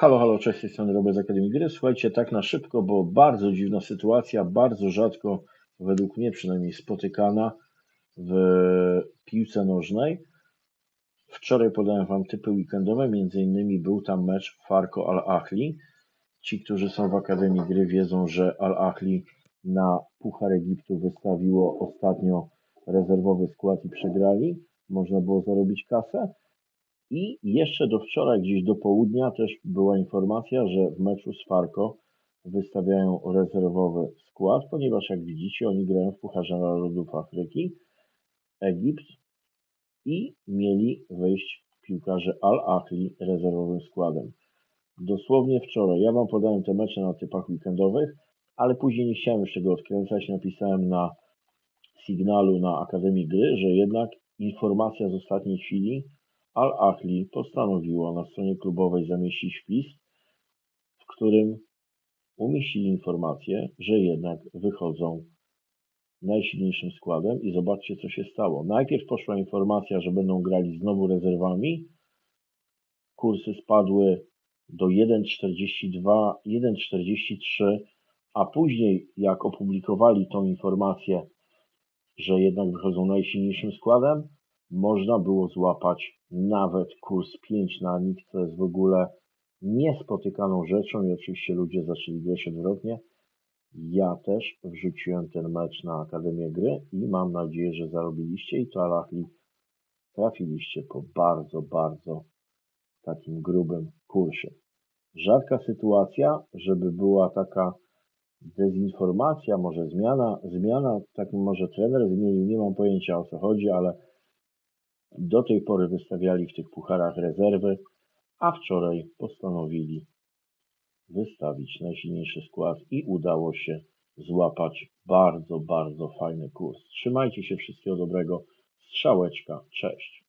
Halo, halo, cześć, strony Robert z Akademii Gry. Słuchajcie, tak na szybko, bo bardzo dziwna sytuacja, bardzo rzadko, według mnie przynajmniej, spotykana w piłce nożnej. Wczoraj podałem Wam typy weekendowe, między innymi był tam mecz Farco Al-Ahli. Ci, którzy są w Akademii Gry wiedzą, że Al-Ahli na Puchar Egiptu wystawiło ostatnio rezerwowy skład i przegrali. Można było zarobić kasę. I jeszcze do wczoraj, gdzieś do południa, też była informacja, że w meczu z Farco wystawiają rezerwowy skład, ponieważ jak widzicie, oni grają w Pucharze Narodów Afryki, Egipt i mieli wejść piłkarze Al-Ahli rezerwowym składem. Dosłownie wczoraj. Ja Wam podałem te mecze na typach weekendowych, ale później nie chciałem już tego odkręcać. Napisałem na sygnalu na Akademii Gry, że jednak informacja z ostatniej chwili Al-Ahli postanowiło na stronie klubowej zamieścić wpis, w którym umieścili informację, że jednak wychodzą najsilniejszym składem i zobaczcie co się stało. Najpierw poszła informacja, że będą grali znowu rezerwami. Kursy spadły do 1,42, 1,43, a później jak opublikowali tą informację, że jednak wychodzą najsilniejszym składem, można było złapać nawet kurs 5 na nich, co jest w ogóle niespotykaną rzeczą i oczywiście ludzie zaczęli grać odwrotnie. Ja też wrzuciłem ten mecz na Akademię Gry i mam nadzieję, że zarobiliście i to Alachli trafiliście po bardzo, bardzo takim grubym kursie. Rzadka sytuacja, żeby była taka dezinformacja, może zmiana, zmiana, tak może trener zmienił, nie mam pojęcia o co chodzi, ale do tej pory wystawiali w tych pucharach rezerwy, a wczoraj postanowili wystawić najsilniejszy skład i udało się złapać bardzo, bardzo fajny kurs. Trzymajcie się, wszystkiego dobrego. Strzałeczka, cześć.